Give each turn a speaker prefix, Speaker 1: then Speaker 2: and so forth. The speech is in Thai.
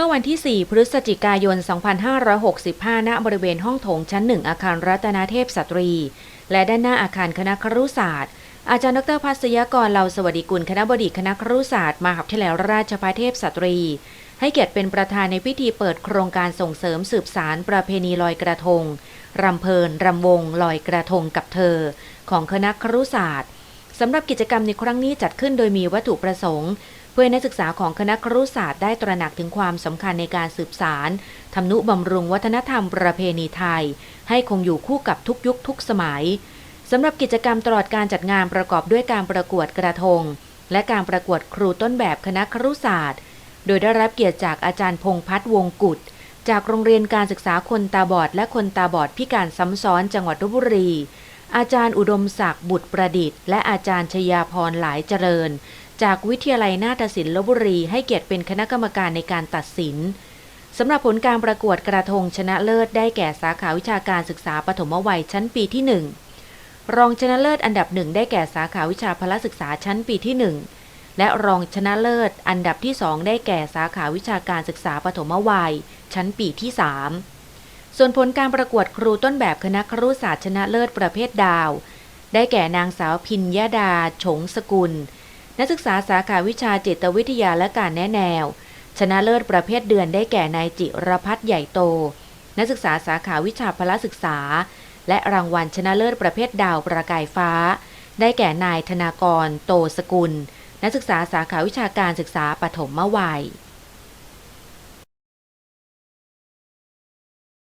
Speaker 1: มื่อวันที่ 4 พฤศจิกายน 2565 ณ บริเวณห้องโถงชั้นหนึ่งอาคารรัตนาเทพสตรี และด้านหน้าอาคารคณะครุศาสตร์ อาจารย์ดรพัศยกรเหล่าสวัสดิกุลคณะบดีคณะครุศาสตร์มหาวิทยาลัยราชภัฏเทพสตรี ให้เกียรติเป็นประธานในพิธีเปิดโครงการส่งเสริมสืบสารประเพณีลอยกระทง รำเพลินรำวงลอยกระทงกับเธอ ของคณะครุศาสตร์สำหรับกิจกรรมในครั้งนี้จัดขึ้นโดยมีวัตถุประสงค์ พื่อนักศึกษาของคณะครุศาสตร์ได้ตระหนักถึงความสำคัญในการสืบสารทำนุบำรุงวัฒนธรรมประเพณีไทย ให้คงอยู่คู่กับทุกยุคทุกสมัยสำหรับกิจกรรมตลอดการจัดงานประกอบด้วยการประกวดกระทง และการประกวดครูต้นแบบคณะครุศาสตร์ โดยได้รับเกียรติจากอาจารย์พงพัฒน์วงกุฎจากโรงเรียนการศึกษาคนตาบอดและคนตาบอดพิการซ้ำซ้อนจังหวัดลบบุรี อาจารย์อุดมศักดิ์บุตรประดิษฐ์ และอาจารย์ชยาพรหลายเจริญ จากวิทยาลัยนาฏศิลป์ลบบุรีให้เกียรติเป็นคณะกรรมการในการตัดสินสำหรับผลการประกวดกระทงชนะเลิศได้แก่สาขาวิชาการศึกษาปฐมวัยชั้นปีที่ 1 รองชนะเลิศอันดับหนึ่งได้แก่สาขาวิชาพละศึกษาชั้นปีที่ 1 และรองชนะเลิศอันดับที่ 2 ได้แก่สาขาวิชาการศึกษาปฐมวัย ชั้นปีที่ 3 ส่วนผลการประกวดครูต้นแบบคณะครุศาสตร์ชนะเลิศประเภทดาว ได้แก่นางสาวพิญญาดา ฉงสกุล นักศึกษาสาขาวิชาจิตวิทยาและการแนะแนว ชนะเลิศประเภทเดือนได้แก่นายจิรพัฒน์ใหญ่โต นักศึกษาสาขาวิชาพละศึกษา และรางวัลชนะเลิศประเภทดาวประกายฟ้า ได้แก่นายธนากร โตสกุล นักศึกษาสาขาวิชาการศึกษาปฐมวัย